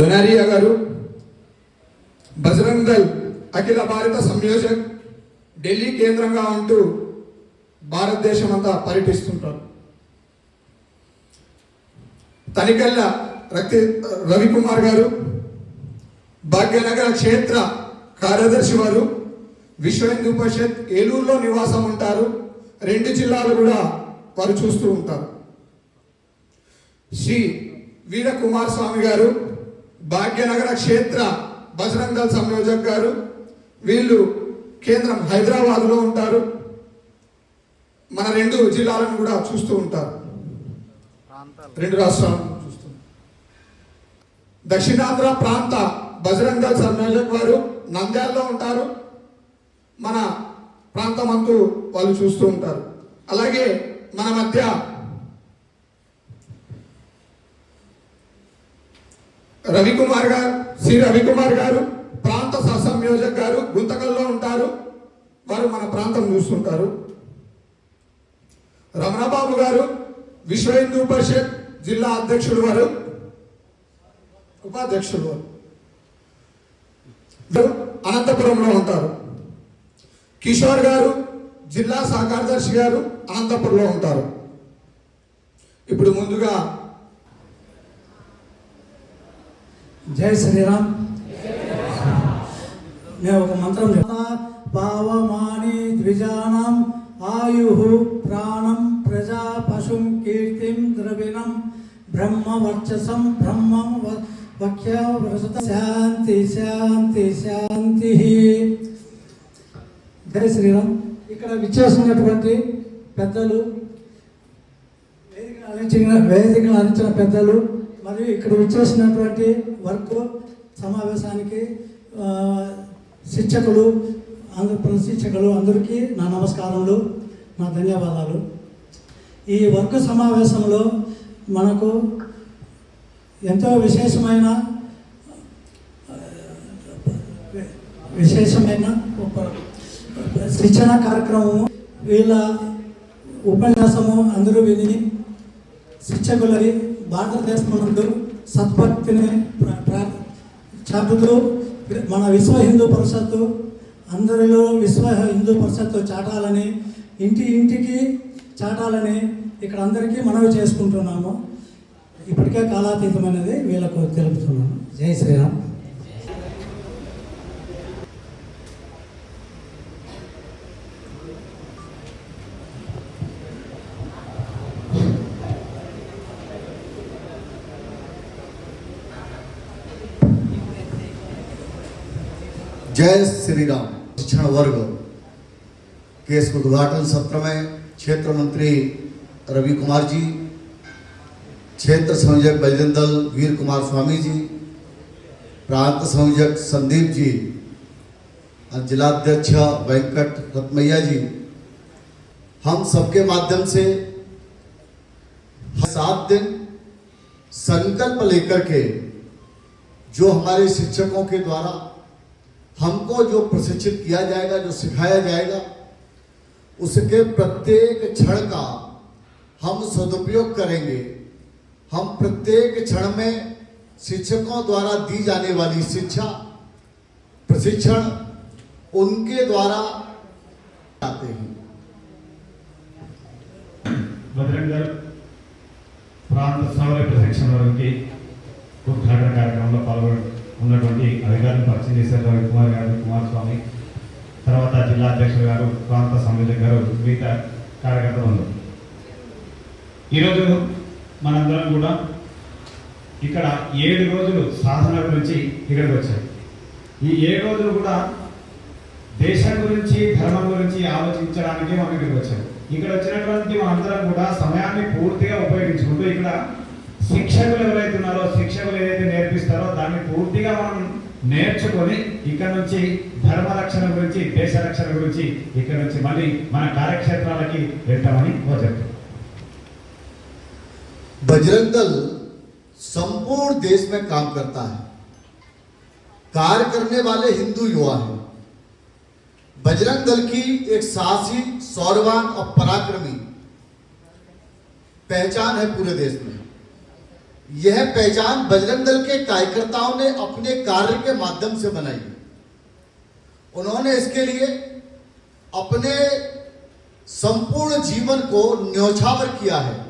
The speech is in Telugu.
ధనారియా గారు బజరంగ్ దళ్ అఖిల భారత సంయోజక్ ఢిల్లీ కేంద్రంగా ఉంటూ భారతదేశం అంతా పర్యటిస్తుంటారు. తనికల్ల రక్తి రవికుమార్ గారు భాగ్యనగర క్షేత్ర కార్యదర్శి వారు విశ్వ హిందూ పరిషత్ ఏలూరులో నివాసం ఉంటారు. రెండు జిల్లాలు కూడా వారు చూస్తూ ఉంటారు. శ్రీ వీర కుమార్ స్వామి గారు భాగ్యనగర క్షేత్ర బజరంగ దళ్ సంయోజక్ గారు వీళ్ళు కేంద్రం హైదరాబాద్లో ఉంటారు. మన రెండు జిల్లాలను కూడా చూస్తూ ఉంటారు. రెండు రాష్ట్రాలను చూస్తూ దక్షిణాంధ్ర ప్రాంత బజరంగ దళ్ సంయోజక్ వారు నంద్యాలలో ఉంటారు. మన ప్రాంతం అంటూ వాళ్ళు చూస్తూ ఉంటారు. అలాగే మన మధ్య రవికుమార్ గారు శ్రీ రవికుమార్ గారు ప్రాంత సహసంయోజక్ గారు గుంతకల్లో ఉంటారు. వారు మన ప్రాంతం చూస్తుంటారు. రమణబాబు గారు విశ్వ హిందూ పరిషత్ జిల్లా అధ్యక్షుడు వారు. ఉపాధ్యక్షుడు వారు. అనంతపురంలో ఉంటారు. కిషోర్ గారు జిల్లా సహకారదర్శి గారు అనంతపురంలో ఉంటారు. ఇప్పుడు ముందుగా జై శ్రీరామ్. నేను ఒక మంత్రం పావమాని ద్విజానం ఆయు ప్రాణం ప్రజా పశుం కీర్తిం ద్రవిణం బ్రహ్మ వర్చసం బ్రహ్మం వ- వక్య శాంతి శాంతి శాంతి. జై శ్రీరామ్. ఇక్కడ విచ్చేసినటువంటి పెద్దలు వేదికను అందించిన వేదికను అందించిన పెద్దలు మరియు ఇక్కడ విచ్చేసినటువంటి వర్క్ సమావేశానికి శిక్షకులు అందరు శిక్షకులు అందరికీ నా నమస్కారములు నా ధన్యవాదాలు. ఈ వర్క్ సమావేశంలో మనకు ఎంతో విశేషమైన విశేషమైన శిక్షణ కార్యక్రమము వీళ్ళ ఉపన్యాసము అందరూ విని శిక్షకులవి భారతదేశంలో సద్భక్తిని ప్ర- చాటుతూ మన విశ్వ హిందూ పరిషత్తు అందరిలో విశ్వ హిందూ పరిషత్తు చాటాలని ఇంటి ఇంటికి చాటాలని ఇక్కడ అందరికీ మనవి చేసుకుంటున్నాము. ఇప్పటికే కాలాతీతమైనది వీళ్ళకు తెలుపుతున్నాను. జై శ్రీరామ్. जय श्री राम शिक्षण वर्ग के इस उद्घाटन सत्र में क्षेत्र मंत्री रवि कुमार जी, क्षेत्र संयोजक बजरंग दल वीर कुमार स्वामी जी, प्रांत संयोजक संदीप जी, और जिलाध्यक्ष वेंकट रत्मैया जी। हम सबके माध्यम से सात दिन संकल्प लेकर के जो हमारे शिक्षकों के द्वारा हमको जो प्रशिक्षित किया जाएगा, जो सिखाया जाएगा, उसके प्रत्येक क्षण का हम सदुपयोग करेंगे। हम प्रत्येक क्षण में शिक्षकों द्वारा दी जाने वाली शिक्षा, प्रशिक्षण, उनके द्वारा आते हैं। ఉన్నటువంటి అధికారులను పరిచయం చేశారు రవి కుమార్ గారు కుమారస్వామి. తర్వాత జిల్లా అధ్యక్షులు గారు ప్రాంత సంయోజక గారు మిగతా కార్యకర్తలు ఉన్నారు. ఈరోజు మనందరం కూడా ఇక్కడ ఏడు రోజులు సాధన గురించి ఇక్కడికి వచ్చాయి ఈ ఏడు రోజులు కూడా దేశం గురించి ధర్మం గురించి ఆలోచించడానికి మనం ఇక్కడికి వచ్చాం. ఇక్కడ వచ్చినటువంటి మనందరం కూడా సమయాన్ని పూర్తిగా ఉపయోగించుకుంటూ ఇక్కడ శిక్షకులు ఎవరైతే ఉన్నారో శిక్షకులు ఏదైతే నేర్పిస్తారో దాన్ని పూర్తిగా మనం నేర్చుకొని ఇక్కడ నుంచి ధర్మ రక్షణ గురించి దేశ రక్షణ గురించి ఇక్కడ నుంచి మళ్ళీ మన కార్యక్షేత్రాలకి వెళ్తామని కోరుతున్నాం बजरंग दल संपूर्ण देश में काम करता है कार्य करने वाले हिंदू युवा हैं बजरंग दल की एक साहसी सौरवान और पराक्रमी पहचान है पूरे देश में यह पहचान बजरंग दल के कार्यकर्ताओं ने अपने कार्य के माध्यम से बनाई। उन्होंने इसके लिए अपने संपूर्ण जीवन को न्यौछावर किया है।